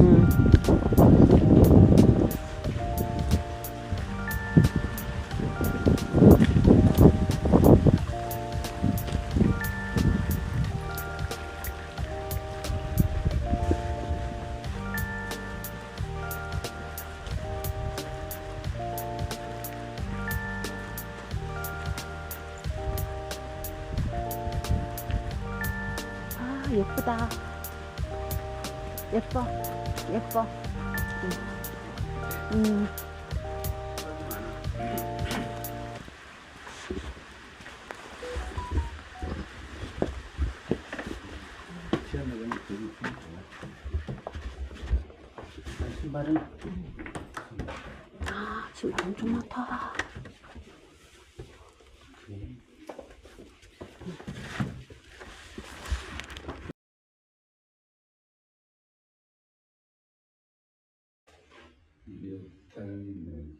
음. 아 예쁘다 예뻐 예뻐 음. 음. 신발은 아 지금 엄청 많다 일단은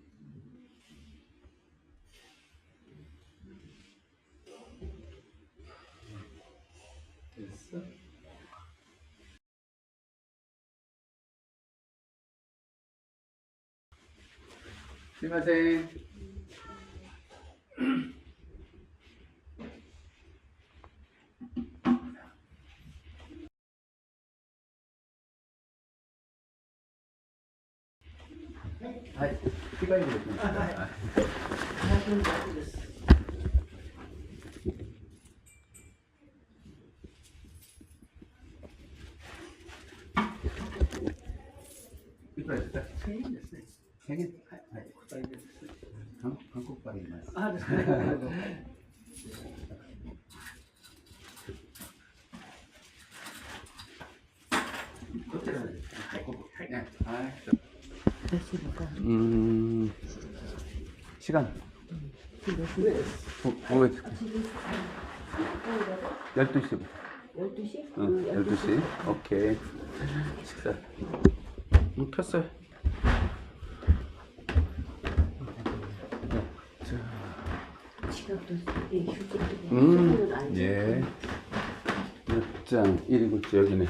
됐어? 스미마셍. はい、機械にですね。はい。いくらですか？千円ですね。千円。はい。はい。答えです。韓韓国からいます。あ、ですね。どちらですか。はい。はい。ね。はい。 몇 시니까 음 시간 지금 몇 시? 보, 보면 12시 12시? 응 12시 오케이 식사 음, 켰어요 지갑도 이 휴지도 음? 예. 몇 장 1인국지 여기네.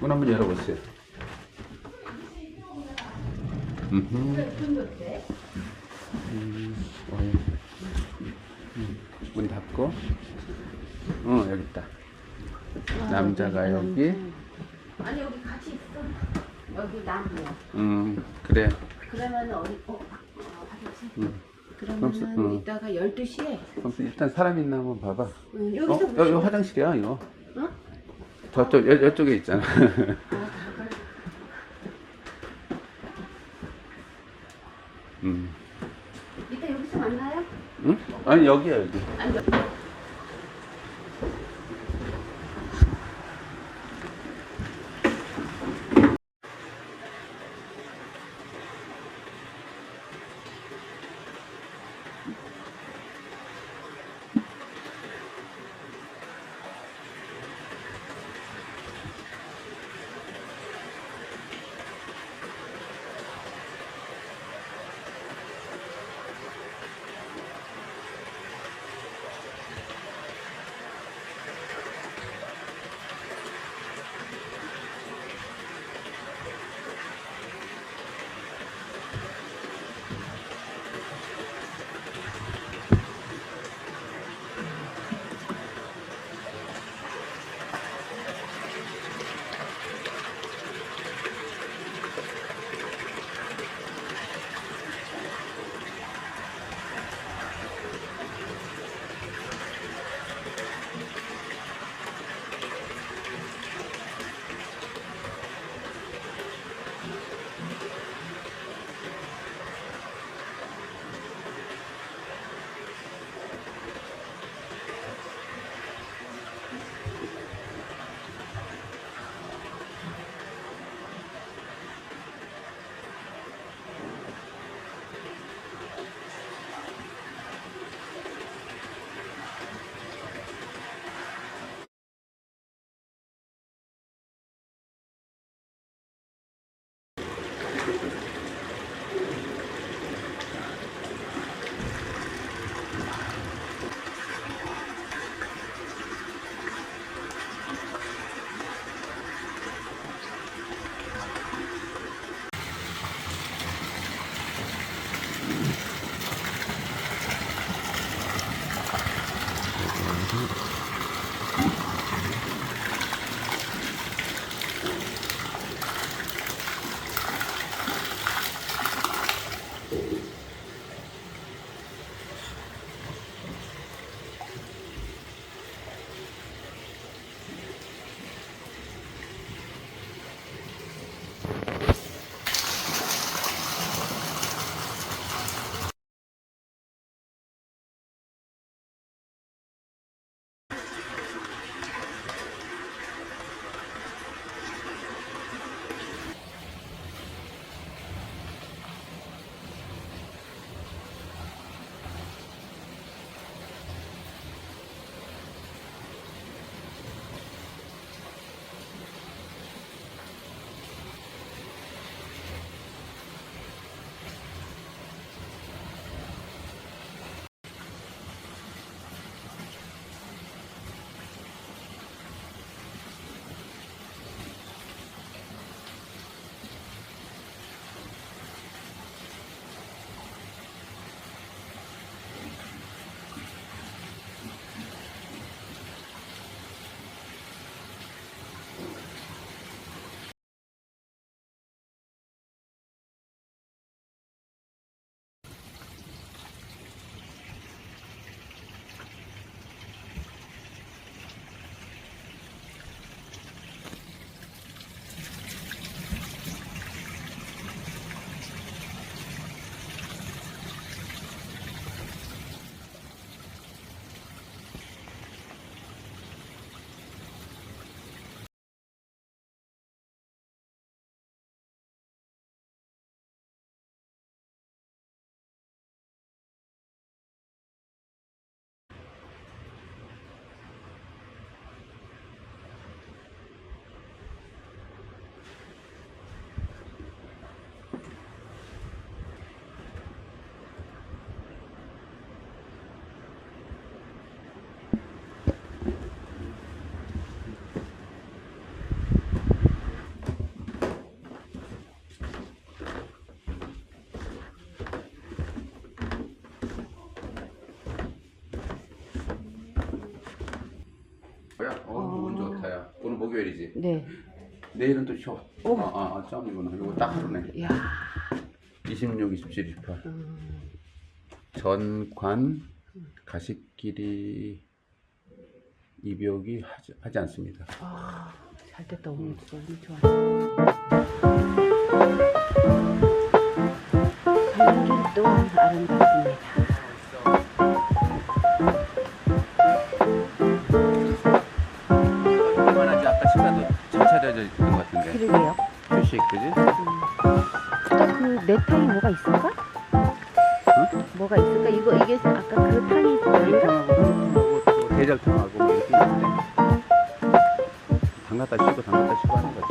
문 한번 열어보세요. 음. 음, 문 닫고. 어, 여기 있다. 남자가 여기. 아니 여기 같이 있어 여기 나무야 음, 그래. 그러면 어디 어? 어 화장실 음. 그러면 은 음. 이따가 12시에 그럼 일단 사람 있나 한번 봐봐. 응, 어, 여기서 여기 화장실이야, 이거. 어? 저쪽, 여, 이쪽에 있잖아. 아, 다가 음. 이따 여기서 만나요? 응? 아니, 여기야, 여기. 아니 여기 뭐야? 어, 운 좋다 야. 오늘 목요일이지. 네. 내일은 또 쉬어. 오. 아, 아, 아, 짬이구나. 이거 딱 하루네. 야. 26, 27, 28. 음. 전관 가시끼리 입욕이 하지, 하지 않습니다. 아, 잘 됐다 오늘 너무 좋아. 길 또한 아름답습니다. 잘 차려져 있는 것 같은데. 그러게요. 휴식, 그지? 또그 내 탕이 뭐가 있을까? 응? 뭐가 있을까? 이거 이게 아까 그 탕이 또 대절탕하고 뭐 이렇게 있는데 담갔다 쉬고 담갔다 쉬고 하는 거지.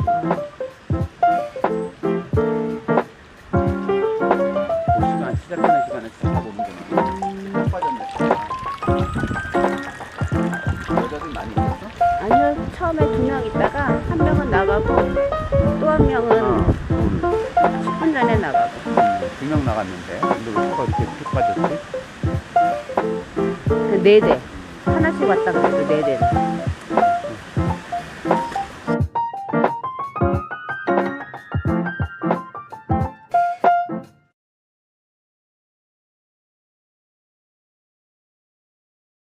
차가 이렇게 쭉 빠졌지? 그 네 대 하나씩 왔다 그래도 네 대는